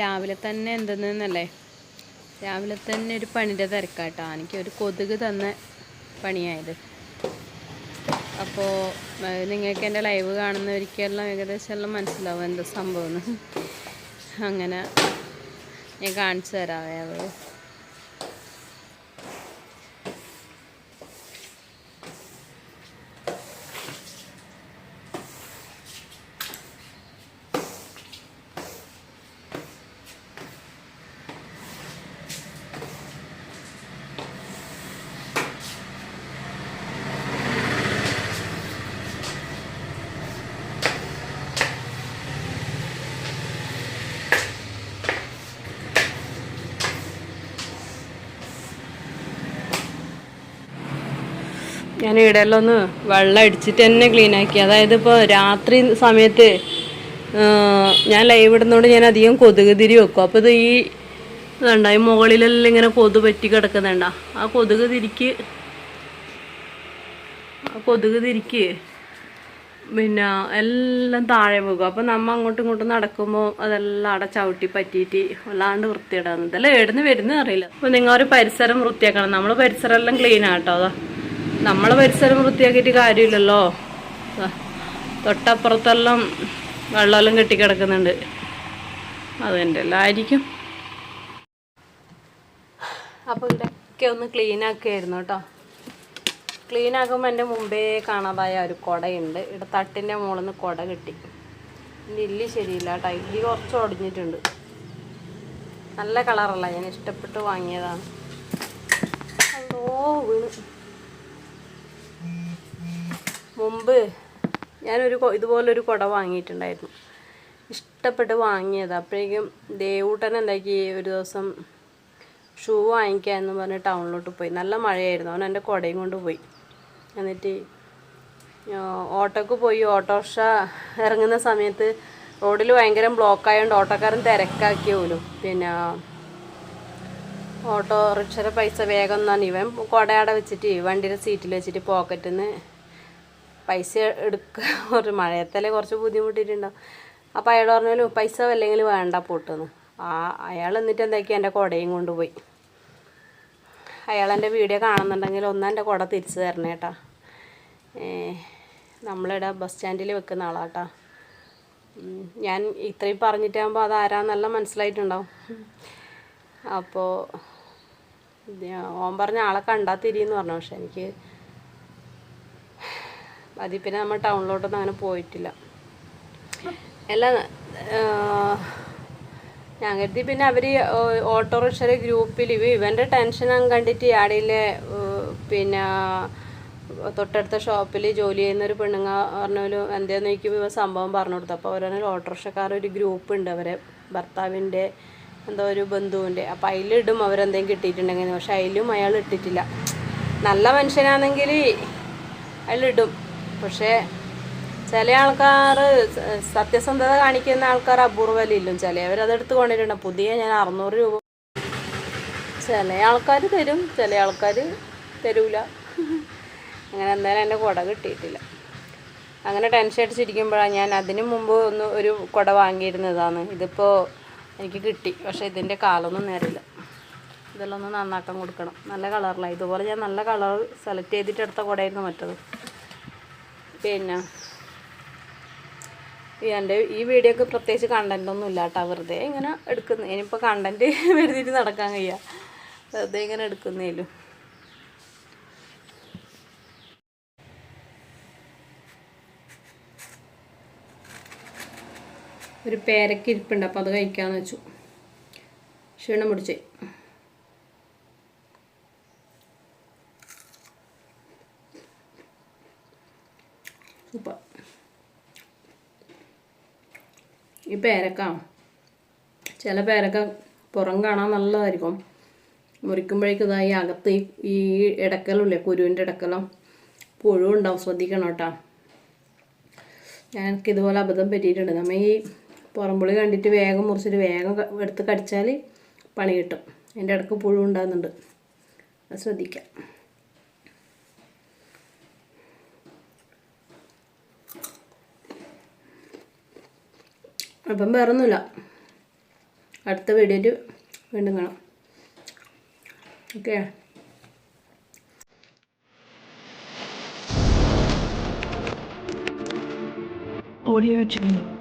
രാവിലെ തന്നെ എന്തെന്നല്ലേ? രാവിലെ തന്നെ ഒരു പണിന്റെ തിരക്കാട്ടോ. എനിക്ക് ഒരു കൊതുക് തന്ന പണിയായത്. അപ്പോൾ നിങ്ങൾക്ക് എന്റെ ലൈവ് കാണുന്ന കാണുന്നവർക്കെല്ലാം ഏകദേശം എല്ലാം മനസ്സിലാവും എന്താ സംഭവം അങ്ങനെ ഞാൻ കാണിച്ചു തരാമേ അത് ഞാൻ ഇവിടെയെല്ലാം ഒന്ന് വെള്ളം അടിച്ചിട്ട് തന്നെ ക്ലീൻ ആക്കി. അതായത് ഇപ്പോൾ രാത്രി സമയത്ത് ഞാൻ ലൈവ് ഇടുന്നതുകൊണ്ട് ഞാൻ അധികം കൊതുക് തിരി വെക്കും. അപ്പോൾ ഇത് ഈ ഇതുണ്ട ഈ മുകളിലെല്ലാം ഇങ്ങനെ കൊതു പറ്റി കിടക്കുന്നുണ്ട ആ കൊതുക് തിരിക്ക് ആ കൊതുക് തിരിക്ക് പിന്നെ എല്ലാം താഴെ പോകും അപ്പോൾ നമ്മൾ അങ്ങോട്ടും ഇങ്ങോട്ടും നടക്കുമ്പോൾ അതെല്ലാം അവിടെ ചവിട്ടി പറ്റിയിട്ട് വല്ലാണ്ട് വൃത്തിയിടാന്ന് എവിടെ എവിടുന്ന് വരുന്നത് അറിയില്ല. അപ്പോൾ നിങ്ങൾ ഒരു പരിസരം വൃത്തിയാക്കണം. നമ്മൾ പരിസരം എല്ലാം ക്ലീൻ ആട്ടോ അതാ. നമ്മളെ പരിസരം വൃത്തിയാക്കിയിട്ട് കാര്യമില്ലല്ലോ. തൊട്ടപ്പുറത്തെല്ലാം വെള്ളമെല്ലാം കെട്ടിക്കിടക്കുന്നുണ്ട്. അതിന്റെ എല്ലാം ആയിരിക്കും അപ്പോൾ ഇതൊക്കെ ഒന്ന് ക്ലീൻ ആക്കിയായിരുന്നു കേട്ടോ. ക്ലീൻ ആക്കുമ്പോൾ എന്റെ മുമ്പേ കാണാതായ ഒരു കുടയുണ്ട്. ഇവിടെ തട്ടിന്റെ മുകളിൽ നിന്ന് കുട കിട്ടി. എന്റെ ഇല്ലി ശരിയില്ല കേട്ടോ. ഇല്ലി കുറച്ച് ഒടിഞ്ഞിട്ടുണ്ട്. നല്ല കളറല്ല. ഞാൻ ഇഷ്ടപ്പെട്ട് വാങ്ങിയതാണ്. ഓ വീണ്. മുമ്പ് ഞാനൊരു ഇതുപോലൊരു കുട വാങ്ങിയിട്ടുണ്ടായിരുന്നു. ഇഷ്ടപ്പെട്ട് വാങ്ങിയത്. അപ്പോഴേക്കും ദേവൂട്ടൻ എന്താക്കി ഒരു ദിവസം ഷൂ വാങ്ങിക്കാമെന്ന് പറഞ്ഞ് ടൗണിലോട്ട് പോയി. നല്ല മഴയായിരുന്നു. അവൻ എന്റെ കുടയും കൊണ്ട് പോയി. എന്നിട്ട് ഓട്ടോക്ക് പോയി. ഓട്ടോറിക്ഷ ഇറങ്ങുന്ന സമയത്ത് റോഡിൽ ഭയങ്കര ബ്ലോക്ക് ആയതുകൊണ്ട് ഓട്ടോക്കാരൻ തിരക്കാക്കി പോലും. പിന്നെ ഓട്ടോറിക്ഷയുടെ പൈസ വേഗം എന്നാണ് ഇവൻ കുടയാടെ വെച്ചിട്ട് വണ്ടിയുടെ സീറ്റിൽ വെച്ചിട്ട് പോക്കറ്റിൽ നിന്ന് പൈസ എടുക്കുക ഒരു മഴയത്തല്ലേ കുറച്ച് ബുദ്ധിമുട്ടിയിട്ടുണ്ടാവും അപ്പോൾ അയാൾ പറഞ്ഞാലും പൈസ അല്ലെങ്കിൽ വേണ്ട പൊട്ടുന്നു. ആ അയാൾ എന്നിട്ട് എന്താക്കി? എന്റെ കുടയും കൊണ്ടുപോയി. അയാൾ എന്റെ വീഡിയോ കാണുന്നുണ്ടെങ്കിൽ ഒന്ന് എന്റെ കുട തിരിച്ചു തരണേ കേട്ടാ നമ്മളിവിടെ ബസ് സ്റ്റാൻഡിൽ വെക്കുന്ന ആളാട്ടാ. ഞാൻ ഇത്രയും പറഞ്ഞിട്ടാകുമ്പോൾ അത് ആരാന്നെല്ലാം മനസ്സിലായിട്ടുണ്ടാവും. അപ്പോൾ ഓൻ പറഞ്ഞ ആളെ കണ്ടാൽ തിരിയെന്ന് പറഞ്ഞു. പക്ഷെ എനിക്ക് അതിൽ പിന്നെ നമ്മൾ ടൗണിലോട്ടൊന്നും അങ്ങനെ പോയിട്ടില്ല. അല്ല ഞാൻ കരുതി പിന്നെ അവർ ഓട്ടോറിക്ഷയുടെ ഗ്രൂപ്പിൽ ഇവ ഇവന്റെ അങ്ങ് കണ്ടിട്ട് ആടിയിലെ പിന്നെ തൊട്ടടുത്ത ഷോപ്പിൽ ജോലി ചെയ്യുന്ന ഒരു പെണ്ണുങ്ങ പറഞ്ഞൊരു എന്തേന്ന് ചോദിക്കുമ്പോൾ ഇവ സംഭവം പറഞ്ഞു കൊടുത്തു. അപ്പോൾ അവരൊരു ഓട്ടോറിക്ഷക്കാർ ഒരു ഗ്രൂപ്പ് ഉണ്ട് അവരെ ഭർത്താവിന്റെ എന്തോ ഒരു ബന്ധുവിന്റെ. അപ്പോൾ അതിലിടും അവരെന്തെങ്കിലും കിട്ടിയിട്ടുണ്ടെങ്കിൽ. പക്ഷെ അതിലും അയാൾ ഇട്ടിട്ടില്ല. നല്ല മനുഷ്യനാണെങ്കിൽ അതിലിടും പക്ഷേ ചില ആൾക്കാർ സത്യസന്ധത കാണിക്കുന്ന ആൾക്കാർ അപൂർവലില്ലും ചിലവർ അതെടുത്ത് കൊണ്ടിട്ടുണ്ട്. പുതിയ ഞാൻ അറുന്നൂറ് രൂപ ചില ആൾക്കാർ തരും ചില ആൾക്കാർ തരൂല. അങ്ങനെ എന്തായാലും എന്റെ കുട കിട്ടിയിട്ടില്ല. അങ്ങനെ ടെൻഷൻ അടിച്ചിരിക്കുമ്പോഴാണ് ഞാൻ അതിന് മുമ്പ് ഒന്ന് ഒരു കുട വാങ്ങിയിരുന്നതാണ്. ഇതിപ്പോൾ എനിക്ക് കിട്ടി. പക്ഷേ ഇതിന്റെ കാലൊന്നും നേരില്ല. ഇതെല്ലാം ഒന്ന് നന്നാക്കാൻ കൊടുക്കണം. നല്ല കളറിലാണ് ഇതുപോലെ ഞാൻ നല്ല കളർ സെലക്ട് ചെയ്തിട്ട് എടുത്ത കുടയായിരുന്നു മറ്റത്. പിന്നെ എന്റെ ഈ വീഡിയോ ഒക്കെ പ്രത്യേകിച്ച് കണ്ടന്റൊന്നും ഇല്ല കേട്ടോ വെറുതെ ഇങ്ങനെ എടുക്കുന്നു. ഇനിയിപ്പോൾ കണ്ടന്റ് വരുത്തിയിട്ട് നടക്കാൻ കഴിയുക വെറുതെ ഇങ്ങനെ എടുക്കുന്നേലും ഒരു പേരയ്ക്ക് ഇരിപ്പുണ്ട് അപ്പോൾ അത് കഴിക്കാമെന്ന് വെച്ചു. ക്ഷീണം പിടിച്ചേ. ഈ പേരക്ക. ചില പേരക്ക പുറം കാണാൻ നല്ലതായിരിക്കും. മുറിക്കുമ്പോഴേക്കും ഇതായി അകത്ത് ഈ ഇടക്കലില്ലേ കുരുവിന്റെ ഇടക്കലം. പുഴു ഉണ്ടാവും ശ്രദ്ധിക്കണം കേട്ടോ. ഞങ്ങൾക്ക് ഇതുപോലെ അബദ്ധം പറ്റിയിട്ടുണ്ട്. നമ്മൾ ഈ പുറംപുളി കണ്ടിട്ട് വേഗം മുറിച്ചിട്ട് വേഗം എടുത്ത് കടിച്ചാൽ പണി കിട്ടും. അതിന്റെ ഇടയ്ക്ക് പുഴു ഉണ്ടാകുന്നുണ്ട്. അത് ശ്രദ്ധിക്കാം. അപ്പം വേറൊന്നുമില്ല. അടുത്ത വീഡിയോയിൽ വീണ്ടും കാണാം. ഓക്കെ. Audio Jungle.